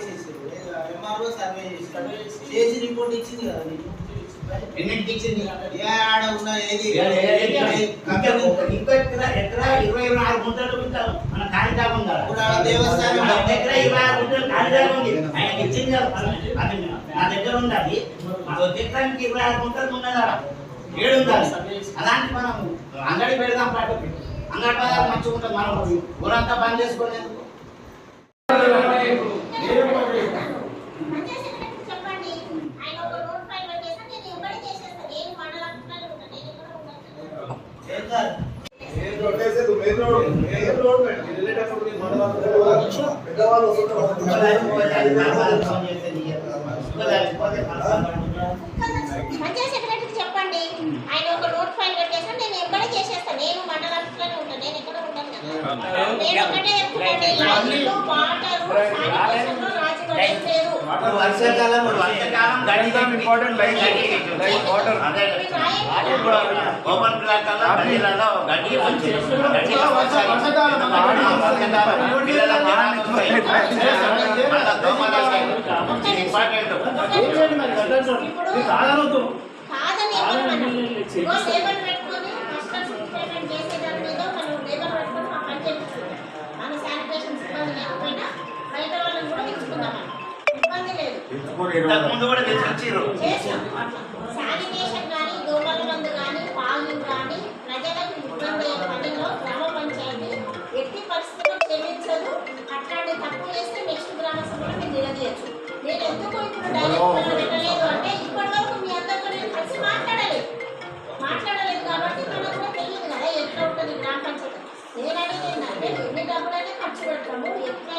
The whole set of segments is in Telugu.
దాకా ఆపేసేసారు ఎంఆర్ఓ సర్వే చేసి చేసి రిపోర్ట్ ఇచ్చింది కదా నీకు? ఎన్నింటికి ఇచ్చింది. ఏ ఆడ ఉన్న ఏది? ఏ- ఏ- ఏ- ఏ- ఇంకా కంపెనీ ఒక- ఇంకో ఎకరా ఎకరా ఇరవై నాలుగు గుంటలు ఉంటాం మన కాగితాపం కదా. ఇప్పుడు ఆడ దేవస్థానం ఒక ఎకరా ఇరవై ఆరు గుంటలు కాగితాపం ఉంది. ఆయనకి ఇచ్చింది కదా మన- అది నా దగ్గర ఉంది అది. ఎకరానికి ఇరవై ఆరు గుంటలు ఉన్నదా ఏడు ఉండాలి అలాంటి మనం అంగడి పెడదాం పాటు. అంగడి బజార్ మంచిగా ఉంటుంది మనం. ఊరంతా బంద్ చేసుకోలేదు పెద్దవాళ్ళు ఆయన ఒక నోట్ ఫైల్ పెట్టేస్తే నేను ఇవ్వడి చేసేస్తాను నేను మండలంలోనే ఉంటాను నేను ఎక్కడ ఉండను ఏం సార్ పంచాయత్ సెక్రటరీకి చెప్పండి ఆయన ఒక నోట్ ఫైల్ పెట్టేస్తే నేను ఎవ్వడి చేసేస్తాను నేను మండలంలోనే ఉంటాను నేను ఎక్కడ ఉండను కదా నేను ఒకటే చెప్తున్నాను ఇల్లు వాటర్ శానిటేషన్ రాజీ లేదు వర్షాకాలం వర్షాకాలం గడిగా ఇంపార్టెంట్ వాటర్ గడ్డి గడ్డి వర్షాకాలం వర్షాకాలం ఎట్టి పరిస్థితుల్లో క్షమించదు. అట్లాంటి తప్పు చేస్తే నెక్స్ట్ గ్రామ సభలో మీరు నిలదీయచ్చు. నేను ఎందుకు ఇప్పుడు డైరెక్ట్ పెట్టలేదు అంటే ఇప్పటి వరకు మీ అందరితో నేను కలిసి మాట్లాడలేదు. మాట్లాడలేదు కాబట్టి మనకు కూడా తెలియదు కదా ఎట్లా ఉంటుంది గ్రామ పంచాయతీ. నేను ఏంటంటే ఎన్ని డబ్బులైనా ఖర్చు పెడతాము పెడతాము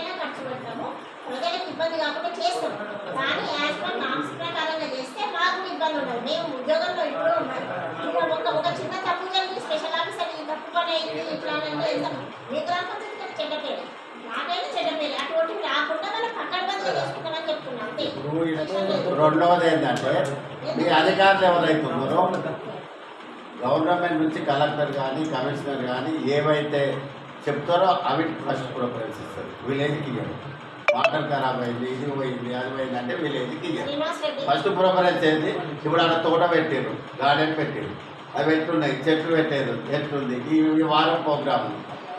ప్రజలకు ఇబ్బంది కాకుండా చేస్తాం. కానీ యాజ్ పర్ నామ్స్ ప్రకారంగా చేస్తే మాకు ఇబ్బంది ఉండదు. మేము ఉద్యోగంలో ఇప్పుడు ఉన్నాం. ఇక ఒక ఒక చిన్న తప్పు జరిగి స్పెషల్ ఆఫీసర్ ఈ తప్పు పని అయింది ఇట్లా అనేది వెళ్తాం మీ గ్రామ పంచాయతీ చెడ్డ పేరు నాకైనా చెడ్డ పేరు అటువంటివి రాకుండా మనం పక్కన బదులు చేసుకుంటామని చెప్తున్నాం. అంతే. రెండవది ఏంటంటే మీ అధికారులు ఎవరైతే గవర్నమెంట్ నుంచి కలెక్టర్ కానీ కమిషనర్ కానీ ఏవైతే చెప్తారో అవి ఫస్ట్ ప్రిఫరెన్స్ ఇస్తారు విలేజ్కి ఇయ్యరు? వాటర్ ఖరాబ్ అయింది ఇది పోయింది అది పోయింది అంటే శ్రీనివాస్ రెడ్డి ఫస్ట్ ప్రిఫరెన్స్ ఏంది? ఇప్పుడు ఆడ తోట పెట్టారు గార్డెన్ పెట్టారు అవి ఎట్లున్నాయి? చెట్లు పెట్టారు ఎట్లుంది? ఈ ఈ వారం ప్రోగ్రామ్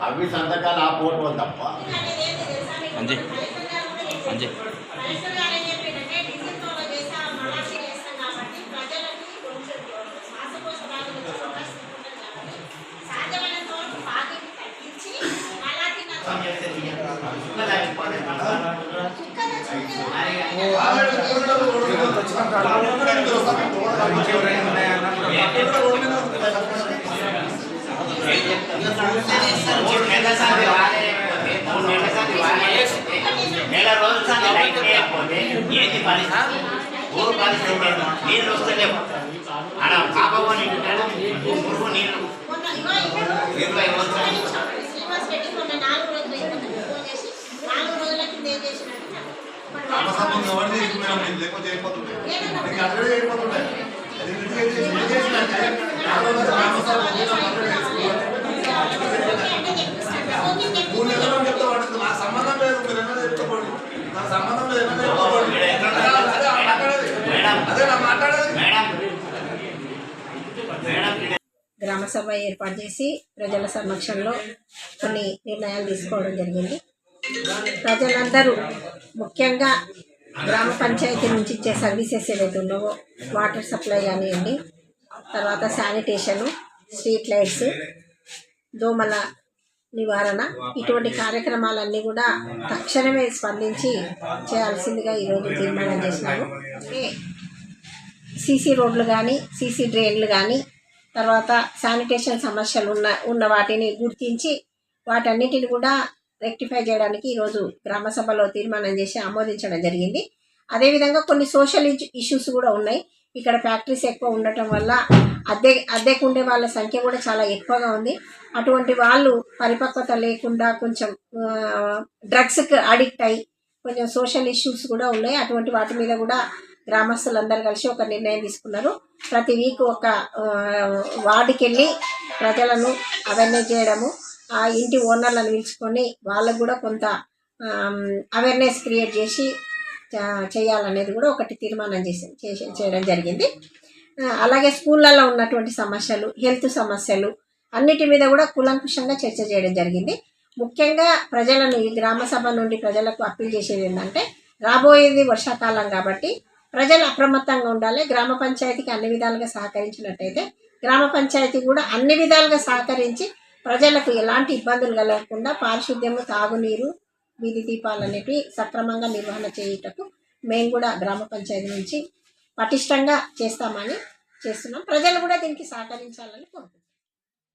అవి సంతకాలు ఆ ఫోటో తప్ప అనేది ఏంటి తెలుసా మీకు? అంజి. కలెక్టర్ గారు కూడా చెప్పారు. అంజి. కలెక్టర్ గారు ఏం చెప్పిండంటే, డీజిల్ తోలో చేసి ఆ మలాషి చేస్తాం కాబట్టి ప్రజలకి కొంచెం శ్వాసకోశ వ్యాధులు వచ్చే అవకాశం ఉంటుంది కాబట్టి సాధ్యమైనంత వరకు పాకింగ్ తగ్గించి అలాగే చుక్కలు చుక్కలు మూడు నెలల సారి వాడే మూడు నెలల సారి వాడే నెల రోజుల సారి లైట్ లేకపోతే ఏంది పరిస్థితి ఊరు పరిస్థితి నీళ్ళు వస్తలేవు అలా పాపని ఊరు నీళ్ళు మొన్న ఇగో ఇప్పుడు ఇరవై రోజులు శ్రీనివాస్ రెడ్డి మొన్న నాలుగు రోజులు అయింది ఫోన్ చేసి నాలుగు రోజుల కింద ఏం చేసినట్టు నాకు. మరి నేను లేకపోతే అయిపోతుండే నీకు అయిపోతుండే మూడు నెలలు సంబంధం లేదు మీరు ఏమైనా సంబంధం లేదు ఏమైనా అదే మాట్లాడేది అదే నా మాట్లాడేది గ్రామ సభ ఏర్పాటు చేసి ప్రజల సమక్షంలో కొన్ని నిర్ణయాలు తీసుకోవడం జరిగింది. ప్రజలందరూ ముఖ్యంగా గ్రామ పంచాయతీ నుంచి ఇచ్చే సర్వీసెస్ ఏవైతే ఉన్నావో వాటర్ సప్లై కానివ్వండి తర్వాత శానిటేషను స్ట్రీట్ లైట్స్ దోమల నివారణ ఇటువంటి కార్యక్రమాలన్నీ కూడా తక్షణమే స్పందించి చేయాల్సిందిగా ఈరోజు తీర్మానం చేసినాము సీసీ రోడ్లు కానీ సీసీ డ్రైన్లు కానీ తర్వాత శానిటేషన్ సమస్యలు ఉన్న ఉన్న వాటిని గుర్తించి వాటన్నిటిని కూడా రెక్టిఫై చేయడానికి ఈరోజు గ్రామ సభలో తీర్మానం చేసి ఆమోదించడం జరిగింది. అదేవిధంగా కొన్ని సోషల్ ఇష్యూస్ కూడా ఉన్నాయి. ఇక్కడ ఫ్యాక్టరీస్ ఎక్కువ ఉండటం వల్ల అద్దె అద్దెకు ఉండే వాళ్ళ సంఖ్య కూడా చాలా ఎక్కువగా ఉంది. అటువంటి వాళ్ళు పరిపక్వత లేకుండా కొంచెం డ్రగ్స్కి అడిక్ట్ అయ్యి కొంచెం సోషల్ ఇష్యూస్ కూడా ఉన్నాయి. అటువంటి వాటి మీద కూడా గ్రామస్తులందరూ కలిసి ఒక నిర్ణయం తీసుకున్నారు. ప్రతి వీక్ ఒక వార్డుకి వెళ్ళి ప్రజలను అవేర్నెస్ చేయడము ఆ ఇంటి ఓనర్లను పిలుచుకొని వాళ్ళకు కూడా కొంత అవేర్నెస్ క్రియేట్ చేసి చేయాలనేది కూడా ఒకటి తీర్మానం చేసి చేయడం జరిగింది. అలాగే స్కూళ్ళల్లో ఉన్నటువంటి సమస్యలు హెల్త్ సమస్యలు అన్నిటి మీద కూడా కులంకుషంగా చర్చ చేయడం జరిగింది. ముఖ్యంగా ప్రజలను ఈ గ్రామ సభ నుండి ప్రజలకు అప్పీల్ చేసేది ఏంటంటే రాబోయేది వర్షాకాలం కాబట్టి ప్రజలు అప్రమత్తంగా ఉండాలి. గ్రామ పంచాయతీకి అన్ని విధాలుగా సహకరించినట్టయితే గ్రామ పంచాయతీ కూడా అన్ని విధాలుగా సహకరించి ప్రజలకు ఎలాంటి ఇబ్బందులు కలగకుండా పారిశుద్ధ్యము తాగునీరు వీధి దీపాలు అనేవి సక్రమంగా నిర్వహణ చేయుటకు మేము కూడా గ్రామ పంచాయతీ నుంచి పటిష్టంగా చేస్తామని చేస్తున్నాం. ప్రజలు కూడా దీనికి సహకరించాలని కోరుకుంటున్నాం.